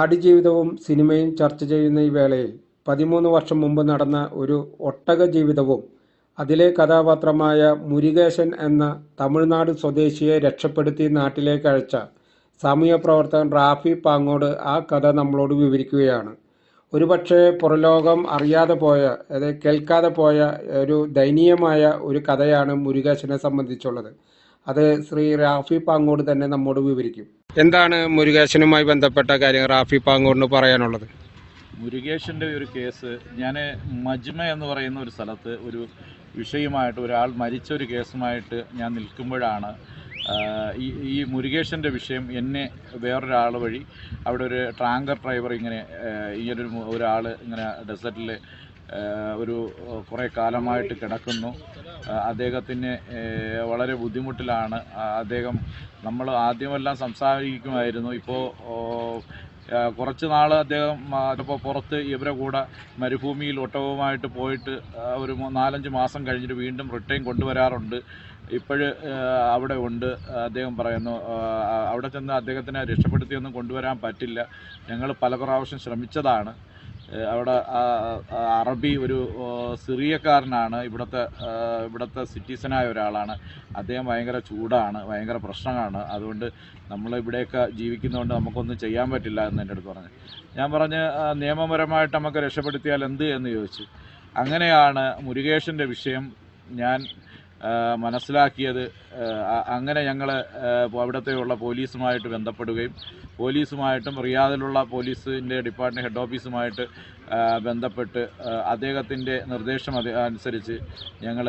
ആടുജീവിതവും സിനിമയും ചർച്ച ചെയ്യുന്ന ഈ വേളയിൽ പതിമൂന്ന് വർഷം മുമ്പ് നടന്ന ഒരു ഒട്ടക ജീവിതവും അതിലെ കഥാപാത്രമായ മുരുകേശൻ എന്ന തമിഴ്നാട് സ്വദേശിയെ രക്ഷപ്പെടുത്തി നാട്ടിലേക്ക് അയച്ച സാമൂഹ്യ പ്രവർത്തകൻ റാഫി പാങ്ങോട് ആ കഥ നമ്മളോട് വിവരിക്കുകയാണ്. ഒരുപക്ഷെ പുറലോകം അറിയാതെ പോയ അതായത് കേൾക്കാതെ പോയ ഒരു ദയനീയമായ ഒരു കഥയാണ് മുരുകേശനെ സംബന്ധിച്ചുള്ളത്. അത് ശ്രീ റാഫി പാങ്ങോട് തന്നെ നമ്മോട് വിവരിക്കും. എന്താണ് മുരുകേശനുമായി ബന്ധപ്പെട്ട കാര്യം റാഫി പാങ്ങോടിന് പറയാനുള്ളത്? മുരുകേശന്റെ ഒരു കേസ് ഞാൻ മജ്മ എന്ന് പറയുന്ന ഒരു സ്ഥലത്ത് ഒരു വിഷയമായിട്ട് ഒരാൾ മരിച്ച ഒരു കേസുമായിട്ട് ഞാൻ നിൽക്കുമ്പോഴാണ് ഈ ഈ മുരുകേശന്റെ വിഷയം എന്നെ വേറൊരാൾ വഴി അവിടെ ഒരു ട്രാങ്കർ ഡ്രൈവർ ഇങ്ങനെ ഇങ്ങനൊരു ഒരാൾ ഇങ്ങനെ ഡെസർട്ടിൽ ഒരു കുറേ കാലമായിട്ട് കിടക്കുന്നു. അദ്ദേഹത്തിന് വളരെ ബുദ്ധിമുട്ടിലാണ്. അദ്ദേഹം നമ്മൾ ആദ്യമെല്ലാം സംസാരിക്കുമായിരുന്നു. ഇപ്പോൾ കുറച്ച് നാൾ അദ്ദേഹം ഇപ്പോൾ പുറത്ത് ഇവരെ കൂടെ മരുഭൂമിയിൽ ഒട്ടകവുമായിട്ട് പോയിട്ട് ഒരു നാലഞ്ച് മാസം കഴിഞ്ഞിട്ട് വീണ്ടും റിട്ടേൺ കൊണ്ടുവരാറുണ്ട്. ഇപ്പോഴ് അവിടെ ഉണ്ട്. അദ്ദേഹം പറയുന്നു അവിടെ ചെന്ന് അദ്ദേഹത്തിനെ രക്ഷപ്പെടുത്തിയൊന്നും കൊണ്ടുവരാൻ പറ്റില്ല. ഞങ്ങൾ പല പ്രാവശ്യം ശ്രമിച്ചതാണ്. അവിടെ അറബി ഒരു സിറിയക്കാരനാണ്. ഇവിടുത്തെ ഇവിടുത്തെ സിറ്റിസനായ ഒരാളാണ്. അദ്ദേഹം ഭയങ്കര ചൂടാണ് ഭയങ്കര പ്രശ്നമാണ്. അതുകൊണ്ട് നമ്മൾ ഇവിടെയൊക്കെ ജീവിക്കുന്നതുകൊണ്ട് നമുക്കൊന്നും ചെയ്യാൻ പറ്റില്ല എന്ന് എന്റെ അടുത്ത് പറഞ്ഞു. ഞാൻ പറഞ്ഞ് നിയമപരമായിട്ട് നമുക്ക് രക്ഷപ്പെടുത്തിയാൽ എന്ത് എന്ന് ചോദിച്ചു. അങ്ങനെയാണ് മുരുകേഷിന്റെ വിഷയം ഞാൻ മനസ്സിലാക്കിയത് അങ്ങനെ ഞങ്ങൾ അവിടുത്തെയുള്ള പോലീസുമായിട്ട് ബന്ധപ്പെടുകയും പോലീസുമായിട്ടും റിയാദിലുള്ള പോലീസിന്റെ ഡിപ്പാർട്ട്മെന്റ് ഹെഡ് ഓഫീസുമായിട്ട് ബന്ധപ്പെട്ട് അദ്ദേഹത്തിന്റെ നിർദ്ദേശം അനുസരിച്ച് ഞങ്ങൾ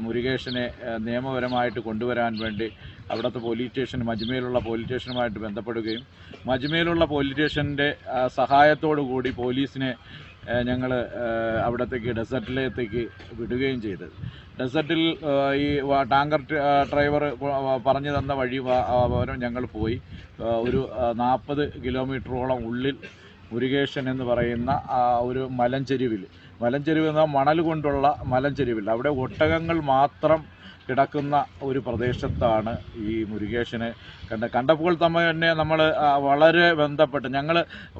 മുരുകേഷിനെ നിയമപരമായിട്ട് കൊണ്ടുവരാൻ വേണ്ടി അവിടുത്തെ പോലീസ് സ്റ്റേഷൻ മജ്മയിലുള്ള പോലീസ് സ്റ്റേഷനുമായിട്ട് ബന്ധപ്പെടുകയും മജ്മയിലുള്ള പോലീസ് സ്റ്റേഷന്റെ സഹായത്തോടു കൂടി പോലീസിനെ ഞങ്ങൾ അവിടത്തേക്ക് ഡെസർട്ടിലേക്ക് വിടുകയും ചെയ്തത് ഡെസർട്ടിൽ ഈ ടാങ്കർ ഡ്രൈവർ പറഞ്ഞു തന്ന വഴി ഞങ്ങൾ പോയി. ഒരു നാൽപ്പത് കിലോമീറ്ററോളം ഉള്ളിൽ മുരുകേശൻ എന്ന് പറയുന്ന ഒരു മലഞ്ചെരുവിൽ മലഞ്ചെരുവ് എന്ന മണൽ കൊണ്ടുള്ള മലഞ്ചെരുവിൽ അവിടെ ഒട്ടകങ്ങൾ മാത്രം കിടക്കുന്ന ഒരു പ്രദേശത്താണ് ഈ മുരുകേശന് കണ്ട കണ്ടപ്പോൾ തമ്മിൽ തന്നെ നമ്മൾ വളരെ ബന്ധപ്പെട്ട് ഞങ്ങൾ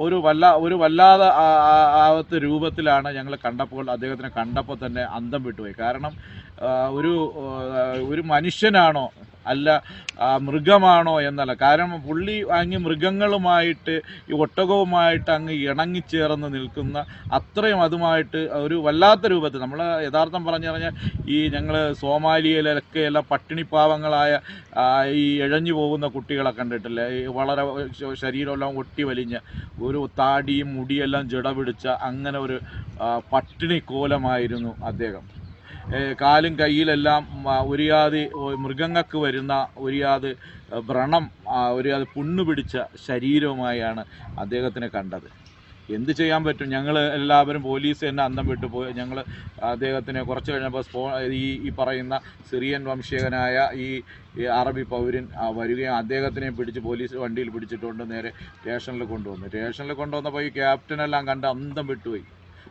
ഒരു വല്ല ഒരു വല്ലാതെ ആവത്ത രൂപത്തിലാണ് ഞങ്ങൾ കണ്ടപ്പോൾ അദ്ദേഹത്തിനെ കണ്ടപ്പോൾ തന്നെ അന്തം വിട്ടുപോയി. കാരണം ഒരു ഒരു മനുഷ്യനാണോ അല്ല മൃഗമാണോ എന്നല്ല. കാരണം പുള്ളി അങ്ങ് മൃഗങ്ങളുമായിട്ട് ഈ ഒട്ടകവുമായിട്ട് അങ്ങ് ഇണങ്ങിച്ചേർന്ന് നിൽക്കുന്ന അത്രയും അതുമായിട്ട് ഒരു വല്ലാത്ത രൂപത്തിൽ നമ്മൾ യഥാർത്ഥം പറഞ്ഞു കഴിഞ്ഞാൽ ഈ ഞങ്ങൾ സോമാലിയയിലൊക്കെ എല്ലാം പട്ടിണിപ്പാവങ്ങളായ ഈ ഇഴഞ്ഞു പോകുന്ന കുട്ടികളെ കണ്ടിട്ടില്ലേ? ഈ വളരെ ശരീരമെല്ലാം ഒട്ടി വലിഞ്ഞ ഒരു താടിയും മുടിയെല്ലാം ജട പിടിച്ച അങ്ങനെ ഒരു പട്ടിണി കോലമായിരുന്നു അദ്ദേഹം. കാലും കയ്യിലെല്ലാം ഒരിയാതി മൃഗങ്ങൾക്ക് വരുന്ന ഒരിയാത് വ്രണം ഒരുയാത് പുണ്ണു പിടിച്ച ശരീരവുമായാണ് അദ്ദേഹത്തിനെ കണ്ടത്. എന്ത് ചെയ്യാൻ പറ്റും? ഞങ്ങൾ എല്ലാവരും പോലീസ് തന്നെ അന്തം വിട്ടു പോയി. ഞങ്ങൾ അദ്ദേഹത്തിനെ കുറച്ച് കഴിഞ്ഞപ്പോൾ സ്പോ ഈ ഈ പറയുന്ന സിറിയൻ വംശീയനായ ഈ ഈ അറബി പൗരൻ വരികയും അദ്ദേഹത്തിനെ പിടിച്ച് പോലീസ് വണ്ടിയിൽ പിടിച്ചിട്ടുകൊണ്ട് നേരെ സ്റ്റേഷനിൽ കൊണ്ടുവന്നു. സ്റ്റേഷനിൽ കൊണ്ടുവന്നപ്പോൾ ഈ ക്യാപ്റ്റനെല്ലാം കണ്ട് അന്തം വിട്ടുപോയി.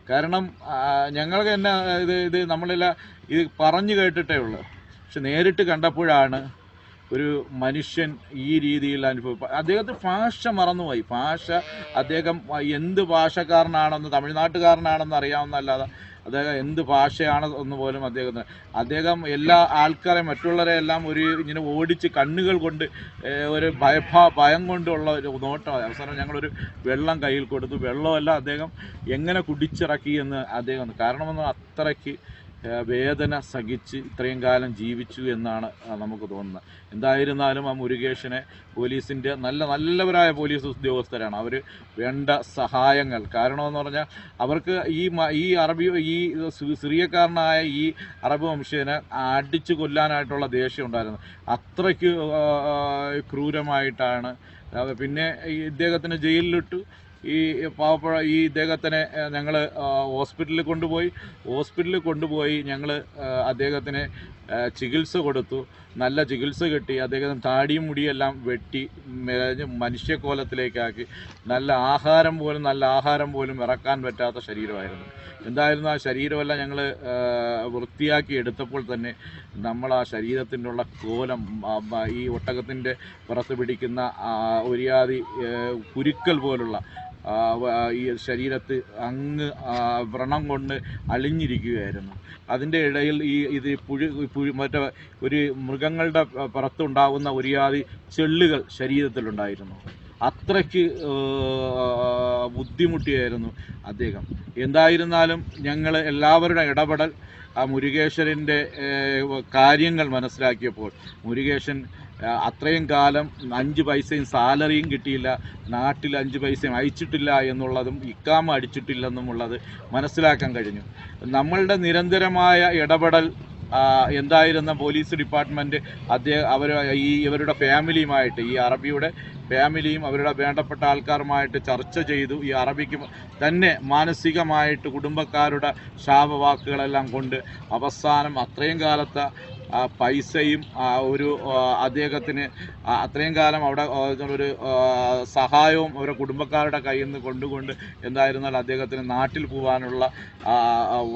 കാരണം ഞങ്ങൾക്ക് തന്നെ ഇത് ഇത് നമ്മളെല്ലാം ഇത് പറഞ്ഞു കേട്ടിട്ടേ ഉള്ളൂ. പക്ഷെ നേരിട്ട് കണ്ടപ്പോഴാണ് ഒരു മനുഷ്യൻ ഈ രീതിയിൽ അനുഭവം. അദ്ദേഹത്തെ ഭാഷ മറന്നുപോയി. ഭാഷ അദ്ദേഹം എന്ത് ഭാഷക്കാരനാണെന്ന് തമിഴ്നാട്ടുകാരനാണെന്ന് അറിയാവുന്നല്ലാതെ അദ്ദേഹം എന്ത് ഭാഷയാണ് എന്ന് പോലും അദ്ദേഹത്തിന് അദ്ദേഹം എല്ലാ ആൾക്കാരെ മറ്റുള്ളവരെ എല്ലാം ഒരു ഇങ്ങനെ ഓടിച്ച് കണ്ണുകൾ കൊണ്ട് ഒരു ഭയഭാ ഭയം കൊണ്ടുള്ള ഒരു നോട്ടം അവസാനം ഞങ്ങളൊരു വെള്ളം കയ്യിൽ കൊടുത്തു. വെള്ളമല്ല അദ്ദേഹം എങ്ങനെ കുടിച്ചിറക്കി എന്ന് അദ്ദേഹം കാരണമെന്ന് അത്രയ്ക്ക് വേദന സഹിച്ച് ഇത്രയും കാലം ജീവിച്ചു എന്നാണ് നമുക്ക് തോന്നുന്നത്. എന്തായിരുന്നാലും ആ മുരുകേഷനെ പോലീസിന്റെ നല്ല നല്ലവരായ പോലീസ് ഉദ്യോഗസ്ഥരാണ്. അവർ വേണ്ട സഹായങ്ങൾ. കാരണമെന്ന് പറഞ്ഞാൽ അവർക്ക് ഈ ഈ അറബി ഈ സിറിയക്കാരനായ ഈ അറബ് വംശജനെ അടിച്ചു കൊല്ലാനായിട്ടുള്ള ദേഷ്യം ഉണ്ടായിരുന്നു. അത്രയ്ക്ക് ക്രൂരമായിട്ടാണ്. പിന്നെ ഇദ്ദേഹത്തിന് ജയിലിലിട്ടു. ഈ പാവപ്പെട്ട ഈ ഇദ്ദേഹത്തിനെ ഞങ്ങൾ ഹോസ്പിറ്റലിൽ കൊണ്ടുപോയി. ഹോസ്പിറ്റലിൽ കൊണ്ടുപോയി ഞങ്ങൾ അദ്ദേഹത്തിന് ചികിത്സ കൊടുത്തു. നല്ല ചികിത്സ കിട്ടി അദ്ദേഹം താടിയും മുടിയെല്ലാം വെട്ടി മനുഷ്യക്കോലത്തിലേക്കാക്കി നല്ല ആഹാരം പോലും നല്ല ആഹാരം പോലും ഇറക്കാൻ പറ്റാത്ത ശരീരമായിരുന്നു. എന്തായിരുന്നു ആ ശരീരമെല്ലാം ഞങ്ങൾ വൃത്തിയാക്കി എടുത്തപ്പോൾ തന്നെ നമ്മൾ ആ ശരീരത്തിനുള്ള കോലം ആ, ബ- ഈ ഒട്ടകത്തിന്റെ പുറത്ത് പിടിക്കുന്ന ഒരിയാതി കുരുക്കൽ പോലുള്ള ഈ ശരീരത്ത് അങ്ങ് വ്രണം കൊണ്ട് അലിഞ്ഞിരിക്കുകയായിരുന്നു. അതിന്റെ ഇടയിൽ ഈ ഇത് പുഴു പുഴു മറ്റേ ഒരു മൃഗങ്ങളുടെ പുറത്തുണ്ടാകുന്ന ഒരുയാതി ചെള്ളുകൾ ശരീരത്തിലുണ്ടായിരുന്നു. അത്രയ്ക്ക് ബുദ്ധിമുട്ടിയായിരുന്നു അദ്ദേഹം. എന്തായിരുന്നാലും ഞങ്ങൾ എല്ലാവരുടെ ഇടപെടൽ ആ മുരുകേശ്വരന്റെ കാര്യങ്ങൾ മനസ്സിലാക്കിയപ്പോൾ മുരുകേശൻ അത്രയും കാലം അഞ്ച് പൈസയും സാലറിയും കിട്ടിയില്ല നാട്ടിൽ അഞ്ച് പൈസയും അയച്ചിട്ടില്ല എന്നുള്ളതും ഇക്കാമ അടിച്ചിട്ടില്ലെന്നുമുള്ളത് മനസ്സിലാക്കാൻ കഴിഞ്ഞു. നമ്മളുടെ നിരന്തരമായ ഇടപെടൽ എന്തായിരുന്ന പോലീസ് ഡിപ്പാർട്ട്മെന്റ് അദ്ദേഹം അവർ ഈ ഇവരുടെ ഫാമിലിയുമായിട്ട് ഈ അറബിയുടെ ഫാമിലിയും അവരുടെ വേണ്ടപ്പെട്ട ആൾക്കാരുമായിട്ട് ചർച്ച ചെയ്തു. ഈ അറബിക്ക് തന്നെ മാനസികമായിട്ട് കുടുംബക്കാരുടെ ശാപവാക്കുകളെല്ലാം കൊണ്ട് അവസാനം അത്രയും കാലത്തെ പൈസയും ഒരു അദ്ദേഹത്തിന് അത്രയും കാലം അവിടെ ഒരു സഹായവും അവരുടെ കുടുംബക്കാരുടെ കയ്യിൽ നിന്ന് കൊണ്ടുകൊണ്ട് എന്തായിരുന്നാലും അദ്ദേഹത്തിന് നാട്ടിൽ പോകാനുള്ള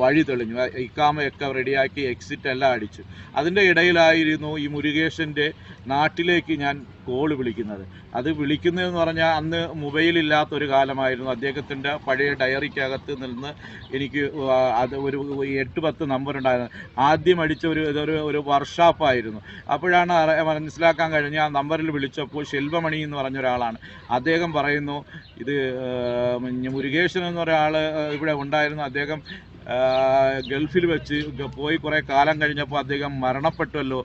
വഴി തെളിഞ്ഞു. ഇക്കാമയൊക്കെ റെഡിയാക്കി എക്സിറ്റ് എല്ലാം അടിച്ചു. അതിന്റെ ഇടയിലായിരുന്നു ഈ മുരുകേശന്റെ നാട്ടിലേക്ക് ഞാൻ കോൾ വിളിക്കുന്നത്. അത് വിളിക്കുന്നതെന്ന് പറഞ്ഞാൽ അന്ന് മൊബൈലില്ലാത്ത ഒരു കാലമായിരുന്നു. അദ്ദേഹത്തിന്റെ പഴയ ഡയറിക്കകത്ത് നിന്ന് എനിക്ക് അത് ഒരു എട്ട് പത്ത് നമ്പർ ഉണ്ടായിരുന്നു. ആദ്യം അടിച്ച ഒരു ഇതൊരു ഒരു വർക്ക്ഷോപ്പായിരുന്നു അപ്പോഴാണ് മനസ്സിലാക്കാൻ കഴിഞ്ഞ ആ നമ്പറിൽ വിളിച്ചപ്പോൾ ശെൽവമണി എന്ന് പറഞ്ഞ ഒരാളാണ്. അദ്ദേഹം പറയുന്നു ഇത് മുരുകേശൻ എന്നൊരാൾ ഇവിടെ ഉണ്ടായിരുന്നു. അദ്ദേഹം ഗൾഫിൽ വെച്ച് പോയി കുറേ കാലം കഴിഞ്ഞപ്പോൾ അദ്ദേഹം മരണപ്പെട്ടുവല്ലോ.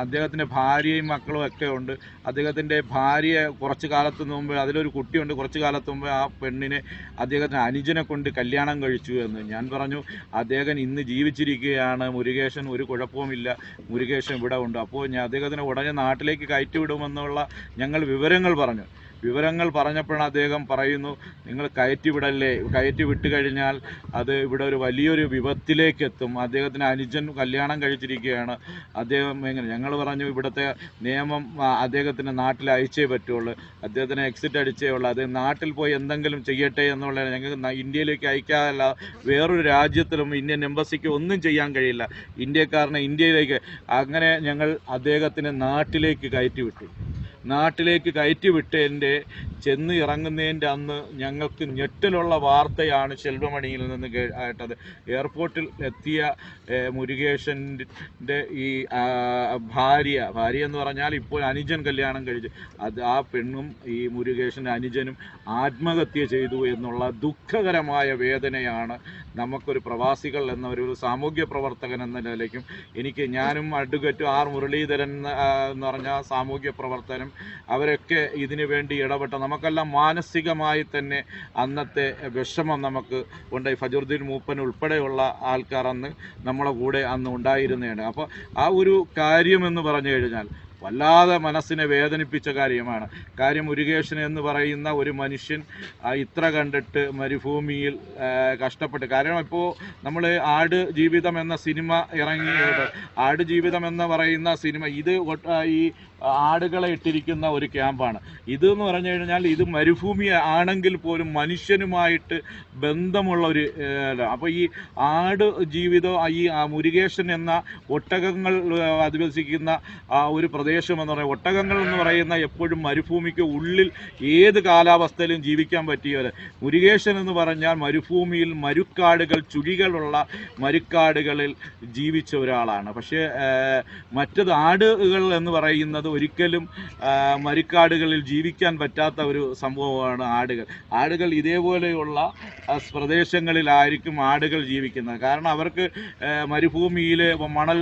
അദ്ദേഹത്തിന്റെ ഭാര്യയും മക്കളും ഒക്കെ ഉണ്ട്. അദ്ദേഹത്തിന്റെ ഭാര്യയെ കുറച്ച് കാലത്ത് മുമ്പ് അതിലൊരു കുട്ടിയുണ്ട് കുറച്ച് കാലത്ത് മുമ്പ് ആ പെണ്ണിനെ അദ്ദേഹത്തിന് അനുജനെ കൊണ്ട് കല്യാണം കഴിച്ചു എന്ന് ഞാൻ പറഞ്ഞു. അദ്ദേഹം ഇന്ന് ജീവിച്ചിരിക്കുകയാണ്. മുരുകേശൻ ഒരു കുഴപ്പവുമില്ല. മുരുകേശൻ ഇവിടെ ഉണ്ട്. അപ്പോൾ ഞാൻ അദ്ദേഹത്തിനെ ഉടനെ നാട്ടിലേക്ക് കയറ്റി വിടുമെന്നുള്ള ഞങ്ങൾ വിവരങ്ങൾ പറഞ്ഞു. വിവരങ്ങൾ പറഞ്ഞപ്പോഴാണ് അദ്ദേഹം പറയുന്നു നിങ്ങൾ കയറ്റി വിടല്ലേ കയറ്റി വിട്ട് കഴിഞ്ഞാൽ അത് ഇവിടെ ഒരു വലിയൊരു വിപത്തിലേക്ക് എത്തും അദ്ദേഹത്തിന് അനുജൻ കല്യാണം കഴിച്ചിരിക്കുകയാണ്. അദ്ദേഹം എങ്ങനെ ഞങ്ങൾ പറഞ്ഞു ഇവിടുത്തെ നിയമം അദ്ദേഹത്തിന് നാട്ടിൽ അയച്ചേ പറ്റുള്ളൂ. അദ്ദേഹത്തിന് എക്സിറ്റ് അടിച്ചേ ഉള്ളൂ. അദ്ദേഹം നാട്ടിൽ പോയി എന്തെങ്കിലും ചെയ്യട്ടെ എന്നുള്ള ഞങ്ങൾക്ക് ഇന്ത്യയിലേക്ക് അയക്കാതല്ല. വേറൊരു രാജ്യത്തിലും ഇന്ത്യൻ എംബസിക്ക് ഒന്നും ചെയ്യാൻ കഴിയില്ല. ഇന്ത്യക്കാരനെ ഇന്ത്യയിലേക്ക് അങ്ങനെ ഞങ്ങൾ അദ്ദേഹത്തിന് നാട്ടിലേക്ക് കയറ്റി വിട്ടു നാട്ടിലേക്ക് കയറ്റി വിട്ടതിന്റെ ചെന്ന് ഇറങ്ങുന്നതിന്റെ അന്ന് ഞങ്ങൾക്ക് ഞെട്ടലുള്ള വാർത്തയാണ് ശെൽവമണിയിൽ നിന്ന് കേട്ടത് എയർപോർട്ടിൽ എത്തിയ മുരുകേഷന്റെ ഈ ഭാര്യ ഭാര്യ എന്ന് പറഞ്ഞാൽ ഇപ്പോൾ അനുജൻ കല്യാണം കഴിച്ച് അത് ആ പെണ്ണും ഈ മുരുകേശന്റെ അനുജനും ആത്മഹത്യ ചെയ്തു എന്നുള്ള ദുഃഖകരമായ വേദനയാണ് നമുക്കൊരു പ്രവാസികൾ എന്ന ഒരു സാമൂഹ്യ പ്രവർത്തകൻ എന്ന നിലയ്ക്കും എനിക്ക് ഞാനും അഡ്വക്കേറ്റ് ആർ മുരളീധരൻ എന്ന് പറഞ്ഞ സാമൂഹ്യ പ്രവർത്തനം അവരൊക്കെ ഇതിനു വേണ്ടി ഇടപെട്ട നമുക്കെല്ലാം മാനസികമായി തന്നെ അന്നത്തെ വിഷമം നമുക്ക് ഉണ്ടായി. ഫജുറുദ്ദീൻ മൂപ്പൻ ഉൾപ്പെടെയുള്ള ആൾക്കാർ അന്ന് നമ്മളെ കൂടെ അന്ന് ഉണ്ടായിരുന്നതാണ് അപ്പോൾ ആ ഒരു കാര്യമെന്ന് പറഞ്ഞു കഴിഞ്ഞാൽ വല്ലാതെ മനസ്സിനെ വേദനിപ്പിച്ച കാര്യമാണ്. കാര്യം മുരുകേശൻ എന്ന് പറയുന്ന ഒരു മനുഷ്യൻ ഇത്ര കണ്ടിട്ട് മരുഭൂമിയിൽ കഷ്ടപ്പെട്ട്. കാരണം ഇപ്പോൾ നമ്മൾ ആട് ജീവിതം എന്ന സിനിമ ഇറങ്ങിയത് ആട് ജീവിതം എന്ന് പറയുന്ന സിനിമ ഇത് ഈ ആടുകളെ ഇട്ടിരിക്കുന്ന ഒരു ക്യാമ്പാണ്. ഇത് എന്ന് പറഞ്ഞു കഴിഞ്ഞാൽ ഇത് മരുഭൂമി ആണെങ്കിൽ പോലും മനുഷ്യനുമായിട്ട് ബന്ധമുള്ള ഒരു അപ്പോൾ ഈ ആട് ജീവിതം ഈ മുരുകേശൻ എന്ന ഒട്ടകങ്ങൾ അധിവസിക്കുന്ന ഒരു പ്രദേശം എന്ന് പറയുന്നത് ഒട്ടകങ്ങൾ എന്ന് പറയുന്ന എപ്പോഴും മരുഭൂമിക്ക് ഉള്ളിൽ ഏത് കാലാവസ്ഥയിലും ജീവിക്കാൻ പറ്റിയവർ മുരുകേശൻ എന്ന് പറഞ്ഞാൽ മരുഭൂമിയിൽ മരുക്കാടുകൾ ചുഴികളുള്ള മരുക്കാടുകളിൽ ജീവിച്ച ഒരാളാണ്. പക്ഷേ മറ്റത് ആടുകൾ എന്ന് പറയുന്നത് ഒരിക്കലും മരിക്കാടുകളിൽ ജീവിക്കാൻ പറ്റാത്ത ഒരു സംഭവമാണ് ആടുകൾ. ആടുകൾ ഇതേപോലെയുള്ള പ്രദേശങ്ങളിലായിരിക്കും ആടുകൾ ജീവിക്കുന്നത്. കാരണം അവർക്ക് മരുഭൂമിയിൽ മണൽ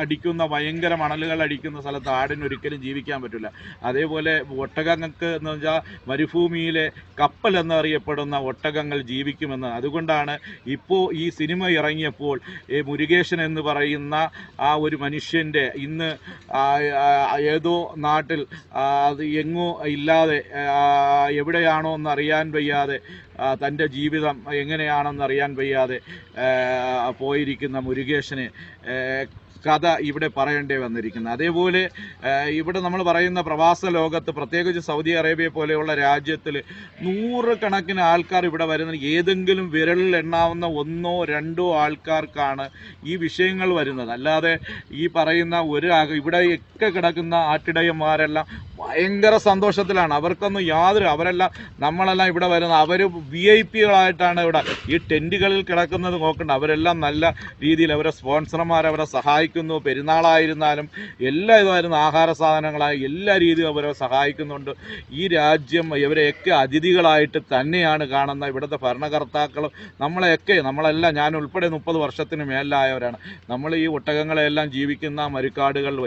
അടിക്കുന്ന ഭയങ്കര മണലുകൾ അടിക്കുന്ന സ്ഥലത്ത് ആടിന് ഒരിക്കലും ജീവിക്കാൻ പറ്റില്ല. അതേപോലെ ഒട്ടകങ്ങൾക്ക് എന്ന് വെച്ചാൽ മരുഭൂമിയിലെ കപ്പൽ എന്നറിയപ്പെടുന്ന ഒട്ടകങ്ങൾ ജീവിക്കുമെന്ന്. അതുകൊണ്ടാണ് ഇപ്പോൾ ഈ സിനിമ ഇറങ്ങിയപ്പോൾ മുരുകേശൻ എന്ന് പറയുന്ന ആ ഒരു മനുഷ്യന്റെ ഇന്ന് ഏതോ നാട്ടിൽ അത് എങ്ങോ ഇല്ലാതെ എവിടെയാണോ എന്ന് അറിയാൻ വയ്യാതെ തന്റെ ജീവിതം എങ്ങനെയാണെന്ന് അറിയാൻ വയ്യാതെ പോയിരിക്കുന്ന മുരുകേശന് കഥ ഇവിടെ പറയേണ്ടി വന്നിരിക്കുന്നത് അതേപോലെ ഇവിടെ നമ്മൾ പറയുന്ന പ്രവാസ ലോകത്ത് പ്രത്യേകിച്ച് സൗദി അറേബ്യ പോലെയുള്ള രാജ്യത്തിൽ നൂറുകണക്കിന് ആൾക്കാർ ഇവിടെ വരുന്ന ഏതെങ്കിലും വിരലിൽ എണ്ണാവുന്ന ഒന്നോ രണ്ടോ ആൾക്കാർക്കാണ് ഈ വിഷയങ്ങൾ വരുന്നത്. അല്ലാതെ ഈ പറയുന്ന ഒരു ഇവിടെ ഇവിടെയൊക്കെ കിടക്കുന്ന ആട്ടിടയന്മാരെല്ലാം ഭയങ്കര സന്തോഷത്തിലാണ്. അവർക്കൊന്നും യാതൊരു അവരെല്ലാം നമ്മളെല്ലാം ഇവിടെ വരുന്ന അവർ വി ഐ പികളായിട്ടാണ് ഇവിടെ ഈ ടെന്റുകളിൽ കിടക്കുന്നത് നോക്കേണ്ട. അവരെല്ലാം നല്ല രീതിയിൽ അവരെ സ്പോൺസർമാർ അവരെ സഹായിക്കുന്നു പെരുന്നാളായിരുന്നാലും എല്ലാ ഇതുമായിരുന്നു ആഹാര സാധനങ്ങളായി എല്ലാ രീതിയും അവരെ സഹായിക്കുന്നുണ്ട്. ഈ രാജ്യം ഇവരെയൊക്കെ അതിഥികളായിട്ട് തന്നെയാണ് കാണുന്ന ഇവിടുത്തെ ഭരണകർത്താക്കളും നമ്മളെയൊക്കെ നമ്മളെല്ലാം ഞാൻ ഉൾപ്പെടെ മുപ്പത് വർഷത്തിന് മേലായവരാണ്. നമ്മൾ ഈ ഒട്ടകങ്ങളെല്ലാം ജീവിക്കുന്ന മരുക്കാടുകളിൽ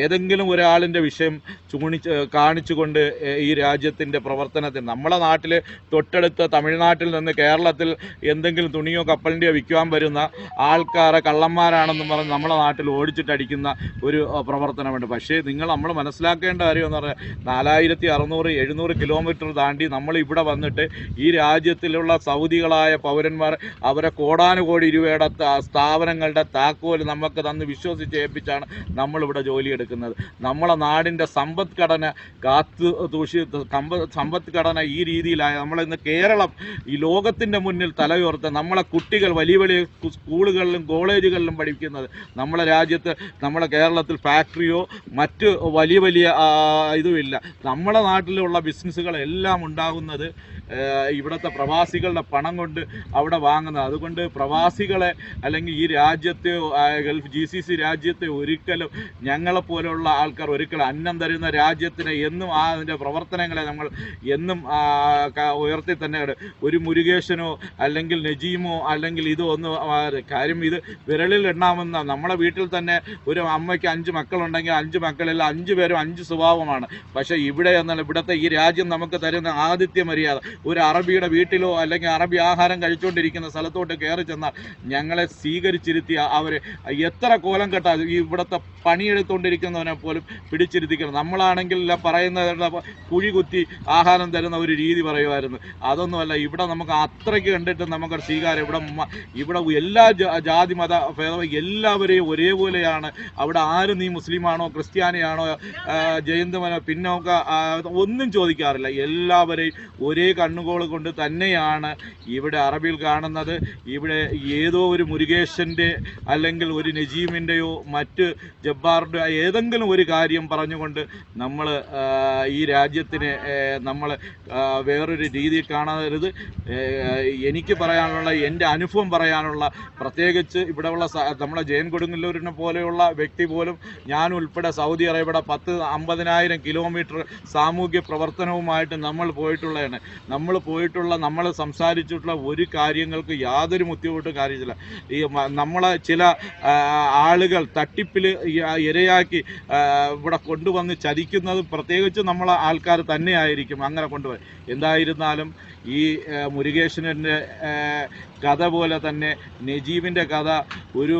ഏതെങ്കിലും ഒരാളിന്റെ വിഷയം ചൂണിച്ച് കാണിച്ചുകൊണ്ട് ഈ രാജ്യത്തിന്റെ പ്രവർത്തനത്തിൽ നമ്മളെ നാട്ടിൽ തൊട്ടടുത്ത തമിഴ്നാട്ടിൽ നിന്ന് കേരളത്തിൽ എന്തെങ്കിലും തുണിയോ കപ്പലിന്റെയോ വിൽക്കുവാൻ വരുന്ന ആൾക്കാരെ കള്ളന്മാരാണെന്നും പറഞ്ഞ് നമ്മളെ നാട്ടിൽ ഓടിച്ചിട്ടടിക്കുന്ന ഒരു പ്രവർത്തനമുണ്ട്. പക്ഷേ നിങ്ങൾ നമ്മൾ മനസ്സിലാക്കേണ്ട കാര്യം എന്ന് പറഞ്ഞാൽ നാലായിരത്തി അറുന്നൂറ് എഴുന്നൂറ് കിലോമീറ്റർ താണ്ടി നമ്മൾ ഇവിടെ വന്നിട്ട് ഈ രാജ്യത്തിലുള്ള സൗദികളായ പൗരന്മാർ അവരെ കോടാനുകോടി രൂപയുടെ സ്ഥാപനങ്ങളുടെ താക്കോൽ നമുക്ക് തന്ന് വിശ്വസിച്ച് ഏൽപ്പിച്ചാണ് നമ്മളിവിടെ ജോലിയെടുക്കുന്നത് നമ്മളെ നാടിന്റെ സമ്പദ്ഘടന കാത്തു തൂഷി സമ്പദ്ഘടന ഈ രീതിയിലായ നമ്മളിന്ന് കേരളം ഈ ലോകത്തിന്റെ മുന്നിൽ തലയുയർത്ത നമ്മളെ കുട്ടികൾ വലിയ വലിയ സ്കൂളുകളിലും കോളേജുകളിലും പഠിക്കുന്നത് നമ്മളെ രാജ്യത്ത് നമ്മുടെ കേരളത്തിൽ ഫാക്ടറിയോ മറ്റ് വലിയ വലിയ ഇതുമില്ല. നമ്മുടെ നാട്ടിലുള്ള ബിസിനസ്സുകളെല്ലാം ഉണ്ടാകുന്നത് ഇവിടുത്തെ പ്രവാസികളുടെ പണം കൊണ്ട് അവിടെ വാങ്ങുന്നത്. അതുകൊണ്ട് പ്രവാസികളെ അല്ലെങ്കിൽ ഈ രാജ്യത്തെ ഗൾഫ് ജി സി സി രാജ്യത്തെ ഒരിക്കലും ഞങ്ങളെപ്പോലെയുള്ള ആൾക്കാർ ഒരിക്കലും അന്നം തരുന്ന രാജ്യത്തിനെ എന്നും ആ അതിന്റെ പ്രവർത്തനങ്ങളെ നമ്മൾ എന്നും ഉയർത്തി തന്നെ ഒരു മുരുകേശനോ അല്ലെങ്കിൽ നജീമോ അല്ലെങ്കിൽ ഇതോ ഒന്നും കാര്യം ഇത് വിരളിൽ എണ്ണാമെന്ന നമ്മുടെ വീട്ടിൽ തന്നെ ഒരു അമ്മയ്ക്ക് അഞ്ച് മക്കളുണ്ടെങ്കിൽ അഞ്ച് മക്കളിൽ അഞ്ച് പേരും അഞ്ച് സ്വഭാവമാണ്. പക്ഷേ ഇവിടെ എന്നാൽ ഇവിടുത്തെ ഈ രാജ്യം നമുക്ക് തരുന്ന ആദിത്യ മര്യാദ. ഒരു അറബിയുടെ വീട്ടിലോ അല്ലെങ്കിൽ അറബി ആഹാരം കഴിച്ചുകൊണ്ടിരിക്കുന്ന സ്ഥലത്തോട്ട് കയറി ചെന്നാൽ ഞങ്ങളെ സ്വീകരിച്ചിരുത്തി അവർ എത്ര കോലം കെട്ടാ ഈ ഇവിടുത്തെ പണിയെടുത്തുകൊണ്ടിരിക്കുന്നവനെ പോലും പിടിച്ചിരുത്തിക്കണം. നമ്മളാണെങ്കിൽ പറയുന്നവരുടെ പറയുന്ന കുഴി കുത്തി ആഹാരം തരുന്ന ഒരു രീതി പറയുമായിരുന്നു. അതൊന്നുമല്ല ഇവിടെ നമുക്ക് അത്രയ്ക്ക് കണ്ടിട്ട് നമുക്കൊരു സ്വീകാരം ഇവിടെ ഇവിടെ എല്ലാ ജാതി മത ഭേദം എല്ലാവരെയും ഒരേപോലെയാണ് അവിടെ ആര് നീ മുസ്ലിമാണോ ക്രിസ്ത്യാനിയാണോ ജയന്തമനോ പിന്നോക്ക ഒന്നും ചോദിക്കാറില്ല. എല്ലാവരെയും ഒരേ കണ്ണുകോൾ കൊണ്ട് തന്നെയാണ് ഇവിടെ അറബിയിൽ കാണുന്നത്. ഇവിടെ ഏതോ ഒരു മുരുകേശന്റെ അല്ലെങ്കിൽ ഒരു നജീമിന്റെയോ മറ്റ് ജബ്ബാറിന്റെ ഏതെങ്കിലും ഒരു കാര്യം പറഞ്ഞുകൊണ്ട് നമ്മൾ ഈ രാജ്യത്തിനെ നമ്മൾ വേറൊരു രീതിയിൽ കാണരുത്. എനിക്ക് പറയാനുള്ള എന്റെ അനുഭവം പറയാനുള്ള പ്രത്യേകിച്ച് ഇവിടെയുള്ള നമ്മുടെ ജയൻ കൊടുങ്ങല്ലൂരിനെ പോലെയുള്ള വ്യക്തി പോലും ഞാൻ ഉൾപ്പെടെ സൗദി അറേബ്യയുടെ പത്ത് അമ്പതിനായിരം കിലോമീറ്റർ സാമൂഹ്യ പ്രവർത്തനവുമായിട്ട് നമ്മൾ പോയിട്ടുള്ളതാണ്. നമ്മൾ പോയിട്ടുള്ള നമ്മൾ സംസാരിച്ചിട്ടുള്ള ഒരു കാര്യങ്ങൾക്ക് യാതൊരു ബുദ്ധിമുട്ടും കാര്യമില്ല. ഈ നമ്മളെ ചില ആളുകൾ തട്ടിപ്പിൽ ഇരയാക്കി ഇവിടെ കൊണ്ടുവന്ന് ചതിക്കുന്നത് പ്രത്യേകിച്ച് നമ്മളെ ആൾക്കാർ തന്നെയായിരിക്കും അങ്ങനെ കൊണ്ടുപോയി. എന്തായിരുന്നാലും ഈ മുരുകേശനന്റെ കഥ പോലെ തന്നെ നജീബിന്റെ കഥ ഒരു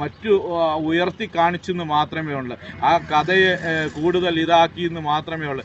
മറ്റു ആ, ഉയർത്തി കാണിച്ചെന്ന് മാത്രമേ ഉള്ളൂ. ആ കഥയെ കൂടുതൽ ഇതാക്കിയെന്ന് മാത്രമേ ഉള്ളൂ.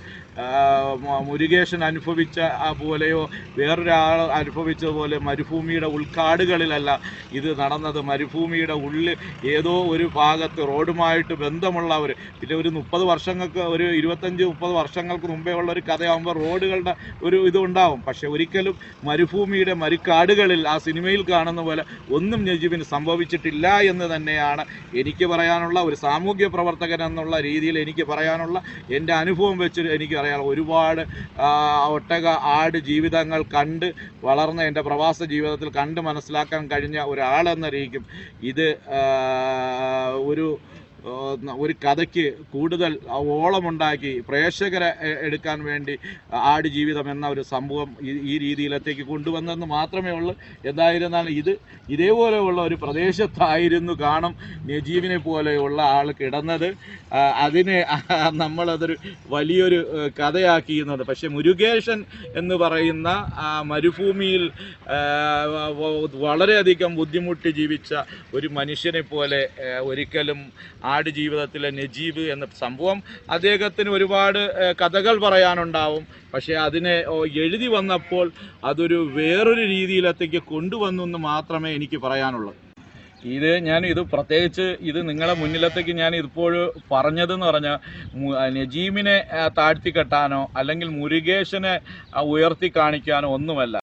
മുരുകേശൻ അനുഭവിച്ച ആ പോലെയോ വേറൊരാൾ അനുഭവിച്ചതുപോലെ മരുഭൂമിയുടെ ഉൾക്കാടുകളിലല്ല ഇത് നടന്നത്. മരുഭൂമിയുടെ ഉള്ളിൽ ഏതോ ഒരു ഭാഗത്ത് റോഡുമായിട്ട് ബന്ധമുള്ളവർ പിന്നെ ഒരു മുപ്പത് വർഷങ്ങൾക്ക് ഒരു ഇരുപത്തഞ്ച് മുപ്പത് വർഷങ്ങൾക്ക് മുമ്പേ ഉള്ള ഒരു കഥയാകുമ്പോൾ റോഡുകളുടെ ഒരു ഇതുണ്ടാവും പക്ഷെ ഒരിക്കലും മരുഭൂമിയുടെ മരുക്കാടുകളിൽ ആ സിനിമയിൽ കാണുന്ന പോലെ ഒന്നും നജീബിന് സംഭവിച്ചിട്ടില്ല എന്ന് തന്നെയാണ് എനിക്ക് പറയാനുള്ള ഒരു സാമൂഹ്യ പ്രവർത്തകൻ എന്നുള്ള രീതിയിൽ എനിക്ക് പറയാനുള്ള എന്റെ അനുഭവം വെച്ച് എനിക്ക് അറിയാം ഒരുപാട് ഒട്ടക ആട് ജീവിതങ്ങൾ കണ്ട് വളർന്ന എന്റെ പ്രവാസ ജീവിതത്തിൽ കണ്ട് മനസ്സിലാക്കാൻ കഴിഞ്ഞ ഒരാളെന്ന രീതിക്കും ഇത് ഒരു ഒരു കഥയ്ക്ക് കൂടുതൽ ഓളമുണ്ടാക്കി പ്രേക്ഷകരെ എടുക്കാൻ വേണ്ടി ആടുജീവിതം എന്ന ഒരു സംഭവം ഈ- രീതിയിലത്തേക്ക് കൊണ്ടുവന്നെന്ന് മാത്രമേ ഉള്ളൂ. എന്തായിരുന്നാലും ഇത് ഇതേപോലെയുള്ള ഒരു പ്രദേശത്തായിരുന്നു കാണും നജീബിനെ പോലെയുള്ള ആൾ കിടന്നത്. ആ, അതിനെ നമ്മളതൊരു വലിയൊരു കഥയാക്കിയിരുന്നത്. പക്ഷെ മുരുകേശൻ എന്ന് പറയുന്ന ആ മരുഭൂമിയിൽ ആ, വളരെയധികം ബുദ്ധിമുട്ടി ജീവിച്ച ഒരു മനുഷ്യനെ പോലെ ഒരിക്കലും ഒരിക്കലും ആടുജീവിതത്തിലെ നജീബ് എന്ന സംഭവം അദ്ദേഹത്തിന് ഒരുപാട് കഥകൾ പറയാനുണ്ടാവും. പക്ഷേ അതിനെ എഴുതി വന്നപ്പോൾ അതൊരു വേറൊരു രീതിയിലത്തേക്ക് കൊണ്ടുവന്നു എന്ന് മാത്രമേ എനിക്ക് പറയാനുള്ളൂ. ഇത് ഞാൻ ഇത് പ്രത്യേകിച്ച് ഇത് നിങ്ങളെ മുന്നിലത്തേക്ക് ഞാൻ ഇപ്പോൾ പറഞ്ഞതെന്ന് പറഞ്ഞാൽ നജീമിനെ താഴ്ത്തിക്കെട്ടാനോ താഴ്ത്തി കെട്ടാനോ അല്ലെങ്കിൽ മുരുകേശനെ ഉയർത്തി കാണിക്കാനോ ഒന്നുമല്ല.